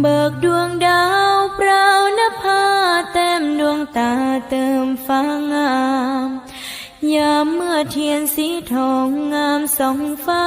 เบิกดวงดาวเปล่านภาเต็มดวงตาเติมฟ้างาม ยามเมื่อเทียนสีทองงามสองฟ้า